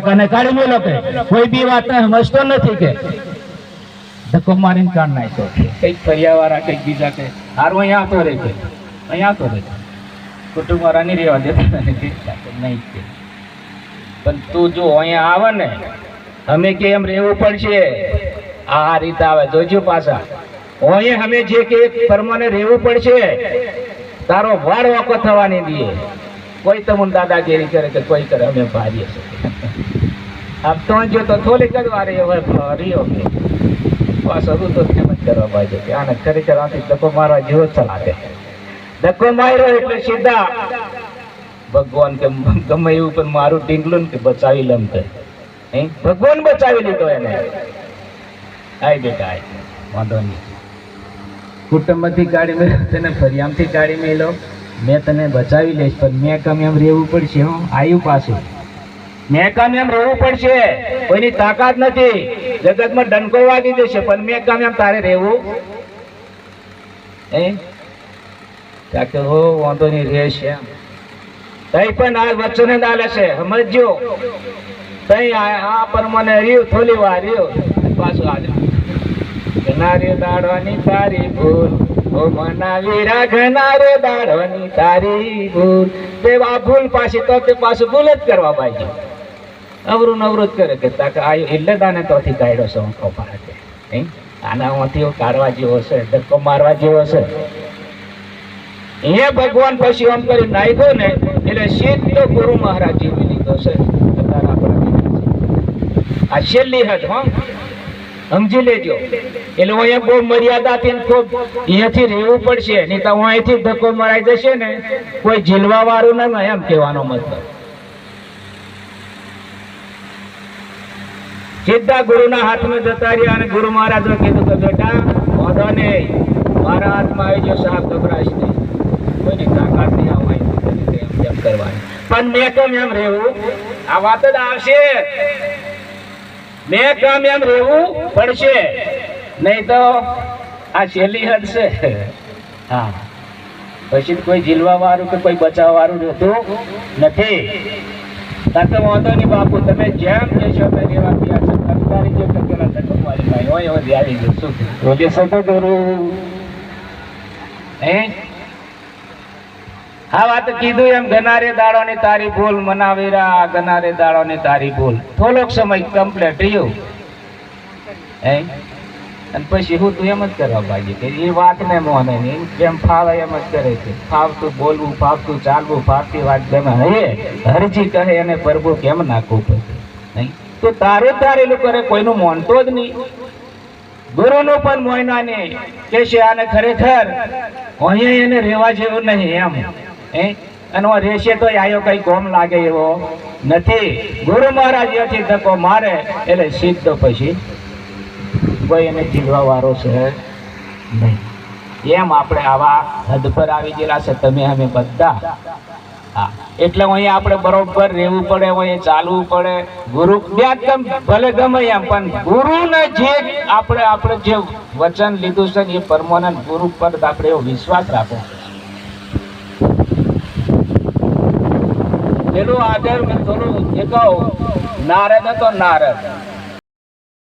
કને કાઢી મેલો કે, કોઈ બી વાત સમજતો નથી કે. ધક્કો મારીને કાઢ નાખ્યો. કંઈક ફરિયાવાળા કંઈક બીજા કે, હારું, અહીંયા આવતો રહે છે અહીંયા આવતો રહે કુટુંબ વાળા નહીં રહેવા દેતા નહીં કે. પણ તું જો અહીંયા આવે ને, અમે કે એમ રહેવું પડશે. આ રીતે આવે, જોજો પાછા. અહીંયા અમે જે કે પરમાને રહેવું પડશે. તારો વાર વાકો થવાની દઈએ કોઈ તમને દાદાગીરી કરે કે કોઈ કરે, અમે ભારીએ છીએ. આપ તો જો તો જ વારે હવે રહ્યો કે. બસ હજુ તો એમ જ કરવા બાજુ કે આને ખરેખર આથી ધક્કો મારવા જેવો ચલાતે ધક્કો માર્યો એટલે સીધા ભગવાન કે ગમે એવું પણ મારું ટીંગલું ને કે બચાવી લમ કે? ભગવાન બચાવી લીધો એને. આય બેટા, આય. વાંધો નહીં. કુટુંબમાંથી ગાડી મેળો, તને ફરિયામથી ગાડી મેળો. મેં તને બચાવી લઈશ, પણ મેં કમ એમ રહેવું પડશે, હું. આવ્યું પાછું. મેં કામ એમ રહેવું પડશે. કોઈની તાકાત નથી. જગતમાં ડંકો વાગી જશે, પણ મેં કામ એમ તારે રહેવું. કે વાંધો નહીં, રહેશે તઈ પણ આ વચ્ચે દાલે છે, સમજજો. તઈ આ પ્રમાણે રહ્યું થોડી વાર રહ્યું. પાછું આજે ઘનારે તારી ભૂલ. ઓ મનાવી ઘનારે દાડવાની તારી ભૂલ. આ ભૂલ પાછી તો તે પાછું ભૂલ જ કરવા બાજુ અવરું અવરોધ કરે કે તાકે આ એટલે દાને તોથી કાઢ્યો છે હું કપાળ હે? આનામાંથી કાઢવા જેવો છે, ધક્કો મારવા જેવો છે. એ ભગવાન, પછી આમ કરી નાખ્યો ને, એટલે સીધો ગુરુ મહારાજ જીવી લીધો છે. આ છેલ્લી હદ, હો. સમજી લેજો. એટલે હું બહુ મર્યાદાથી ખૂબ અહીંયાથી રહેવું પડશે, નહીં તો હું અહીંથી ધક્કો મરાઈ જશે ને, કોઈ ઝીલવા વાળું ના એમ કહેવાનો મતલબ. સીધા ગુરુના હાથમાં જતા રહ્યા અને ગુરુ મહારાજે કીધું કે બેટા, વાંધો નહીં. મારા હાથમાં આવી ગયો સાહેબ ગભરાશ નહીં. કોઈની તાકાત નહીં આવવાની એમ કરવાની. પણ મેં કેમ એમ રહેવું? આ વાત જ આવશે. મેં કામ એમ રહેવું? પડશે. નહીં તો આ છેલ્લી હદ હા. પછી કોઈ જીલવા વાળું કે કોઈ બચાવવા વાળું નથી. તાર વાંધો નહીં બાપુ તમે જેમ જશો મેં રેવા તૈયાર છે. તમતારી જે ટકેલા ધક્કો મારી ભાઈ હોય એવો ધ્યાન જશું રોજે સતો કરું. હે? હા વાત કીધું એમ ગનારે દાડોની તારી ભૂલ મનાવીરા ગનારે દાડોની તારી ભૂલ. થોડોક સમય કમ્પ્લીટ રહ્યું. હે? અને પછી હું તું એમ જ કરવા પાहिजे કે એ વાતને મોને નહીં. જેમ ફાવે એમ જ કરે છે. ફાવતું બોલવું, ફાવતું ચાલવું, ફાવતી વાત ગમે હે, હરજી કહે એને પ્રભુ કેમ નાખવું પડે? નહીં? તો તારે એનું કરે કોઈનું મોનતો જ નહીં. ગુરુનું પણ મોયના નહીં. કે છે આને ખરેખર અહીંયા એને રહેવા જેવું નહીં એમ. હે? અને રહેશે તો આયો કઈ કોમ લાગે એવો નથી. ગુરુ મહારાજ એથી ધક્કો મારે, એટલે સીધો પછી કોઈ એને જીવવા વાળો છે? નહીં. એમ આપણે આવા હદ પર આવી ગયેલા છે, તમે અમે બધા. હા. એટલે અહીંયા આપણે બરોબર રહેવું પડે અહીંયા ચાલવું પડે. ગુરુ ત્યાં ભલે ગમે એમ, પણ ગુરુને જે આપણે આપણે જે વચન લીધું છે એ પરમાનન્ટ ગુરુ પર આપણે એવો વિશ્વાસ રાખવો પેલું આગળ મેં થોડું એ કહું નારદ હતો નારદ.